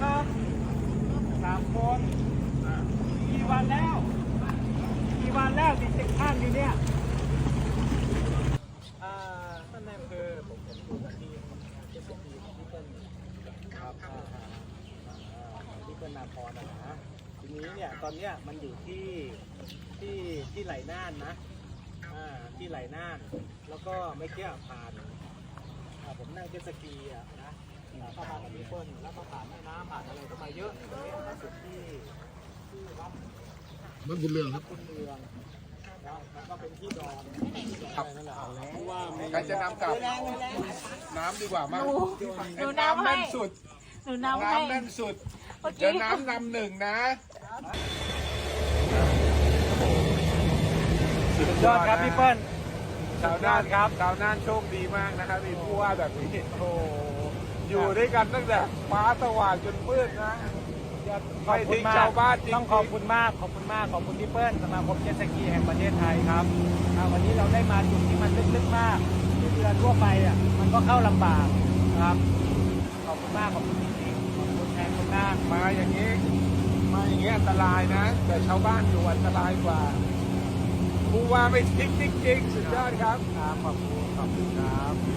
ครับสามคนกี่วันแล้วกี่วันแล้วติดติดข้างอยู่เนี่ยอ่าท่านนายอำเภอผมผมอยู่กับทีมเจสกีของพี่เปิ้ลครับอ่าอ่าพี่เปิ้ลนาพรนะนะทีนี้เนี่ยตอนเนี้ยมันอยู่ที่ที่ที่ไหลน่านนะอ่าที่ไหลน่าน แล้วก็ไม่เที่ยวผ่านอ่าผมนั่งเจตสกีอะนะ อ่าเข้ามากับพี่เปิ้ลแล้วก็ผ่านแม่น้ำผ่านอะไรก็มาเยอะตรงนี้มาสุดที่ที่วัดมันบุญเรืองครับ คุณเมืองแล้วแล้วก็เป็นที่ดอนครับนั่นแหละเพราะว่าใครจะนำกลับ น้ำดีกว่ามั้งหนูหนูน้ำน้ำให้ แน่นสุด หนูน้ำให้น้ำแน่นสุด เมื่อเดี๋ยวกี้น้ำนำหนึ่งนะ สุดยอดครับพี่เปิ้ล ชาวน่านครับ ชาวน่านโชคดีมากนะครับมีผู้ว่าแบบนี้ โอ้โห อยู่ด้วยกันตั้งแต่ฟ้าสว่างจนมืดนะไม่ทิ้งชาวบ้านจริงๆต้องขอบคุณมากขอบคุณมากขอบคุณพี่เปิ้ลสมาคมเจ็ตสกีแห่งประเทศไทยครับอ่าวันนี้เราได้มาจุดที่มันลึกๆมากที่เรือทั่วไปอะมันก็เข้าลำบากนะครับ ขอบคุณมากขอบคุณจริงๆขอบคุณแทนคุณมากมาอย่างนี้มาอย่างนี้อันตรายนะ แต่ชาวบ้านอยู่อันตรายกว่าผู้ว่าไม่ทิ้งจริงๆสุดยอดครับครับขอบคุณขอบคุณครับ